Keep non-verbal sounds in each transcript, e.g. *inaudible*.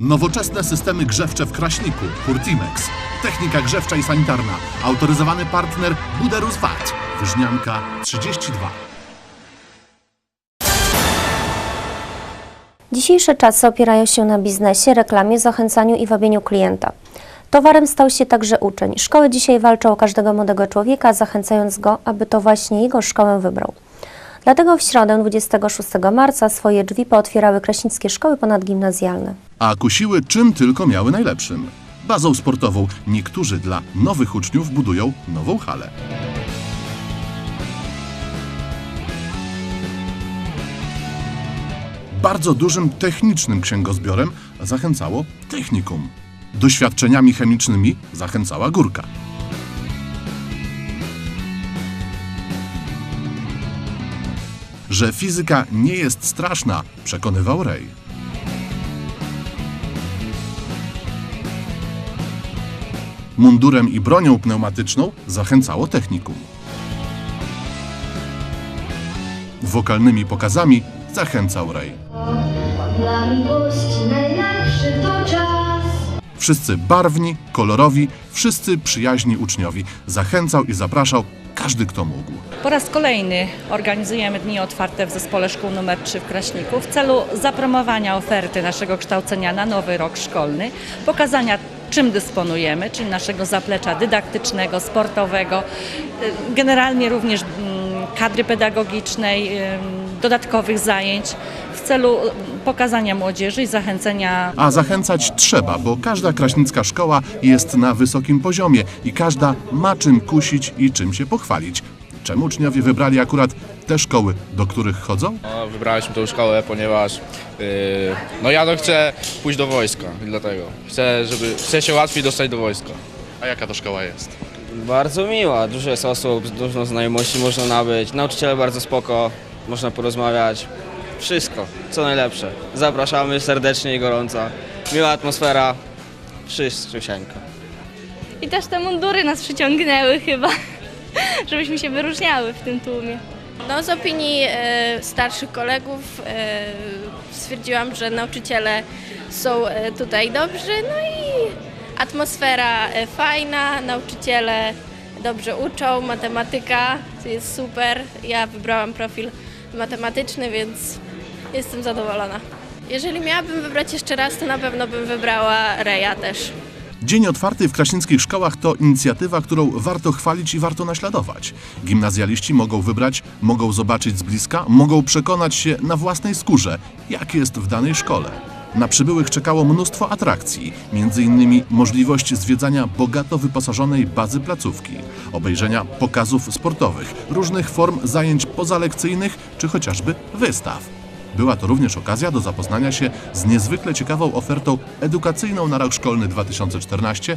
Nowoczesne systemy grzewcze w Kraśniku, Hurtimex. Technika grzewcza i sanitarna. Autoryzowany partner Buderus VAT. Wyżnianka 32. Dzisiejsze czasy opierają się na biznesie, reklamie, zachęcaniu i wabieniu klienta. Towarem stał się także uczeń. Szkoły dzisiaj walczą o każdego młodego człowieka, zachęcając go, aby to właśnie jego szkołę wybrał. Dlatego w środę 26 marca swoje drzwi pootwierały kraśnickie szkoły ponadgimnazjalne. A kusiły czym tylko miały najlepszym. Bazą sportową niektórzy dla nowych uczniów budują nową halę. Bardzo dużym technicznym księgozbiorem zachęcało technikum. Doświadczeniami chemicznymi zachęcała górka. Że fizyka nie jest straszna, przekonywał Ray. Mundurem i bronią pneumatyczną zachęcało technikum. Wokalnymi pokazami zachęcał Ray. Dla miłości najlepszy to czas. Wszyscy barwni, kolorowi, wszyscy przyjaźni uczniowi. Zachęcał i zapraszał każdy, kto mógł. Po raz kolejny organizujemy dni otwarte w zespole szkół nr 3 w Kraśniku w celu zapromowania oferty naszego kształcenia na nowy rok szkolny, pokazania czym dysponujemy, czyli naszego zaplecza dydaktycznego, sportowego, y, generalnie również mm, kadry pedagogicznej, ym, dodatkowych zajęć celu pokazania młodzieży i zachęcenia A zachęcać trzeba, bo każda kraśnicka szkoła jest na wysokim poziomie i każda ma czym kusić i czym się pochwalić. Czemu uczniowie wybrali akurat te szkoły, do których chodzą? No, wybraliśmy tą szkołę, ponieważ yy, no ja no chcę pójść do wojska i dlatego chcę, żeby chcę się łatwiej dostać do wojska. A jaka to szkoła jest? Bardzo miła, dużo jest osób, dużo znajomości można nabyć, nauczyciele bardzo spoko, można porozmawiać, wszystko, co najlepsze. Zapraszamy serdecznie i gorąco, miła atmosfera, wszystko. I też te mundury nas przyciągnęły chyba, *laughs* żebyśmy się wyróżniały w tym tłumie. No, z opinii e, starszych kolegów e, stwierdziłam, że nauczyciele są e, tutaj dobrzy, no i atmosfera e, fajna, nauczyciele dobrze uczą, matematyka jest super. Ja wybrałam profil matematyczny, więc jestem zadowolona. Jeżeli miałabym wybrać jeszcze raz, to na pewno bym wybrała Reja też. Dzień otwarty w kraśnickich szkołach to inicjatywa, którą warto chwalić i warto naśladować. Gimnazjaliści mogą wybrać, mogą zobaczyć z bliska, mogą przekonać się na własnej skórze, jak jest w danej szkole. Na przybyłych czekało mnóstwo atrakcji, m.in. możliwość zwiedzania bogato wyposażonej bazy placówki, obejrzenia pokazów sportowych, różnych form zajęć pozalekcyjnych czy chociażby wystaw. Była to również okazja do zapoznania się z niezwykle ciekawą ofertą edukacyjną na rok szkolny 2014-2015.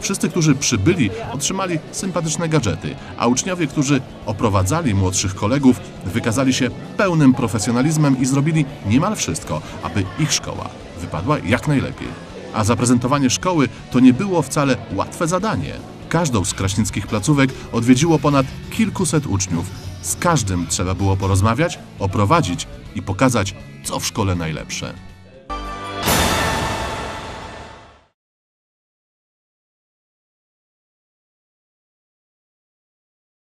Wszyscy, którzy przybyli, otrzymali sympatyczne gadżety, a uczniowie, którzy oprowadzali młodszych kolegów, wykazali się pełnym profesjonalizmem i zrobili niemal wszystko, aby ich szkoła wypadła jak najlepiej. A zaprezentowanie szkoły to nie było wcale łatwe zadanie. Każdą z kraśnickich placówek odwiedziło ponad kilkuset uczniów. Z każdym trzeba było porozmawiać, oprowadzić i pokazać, co w szkole najlepsze.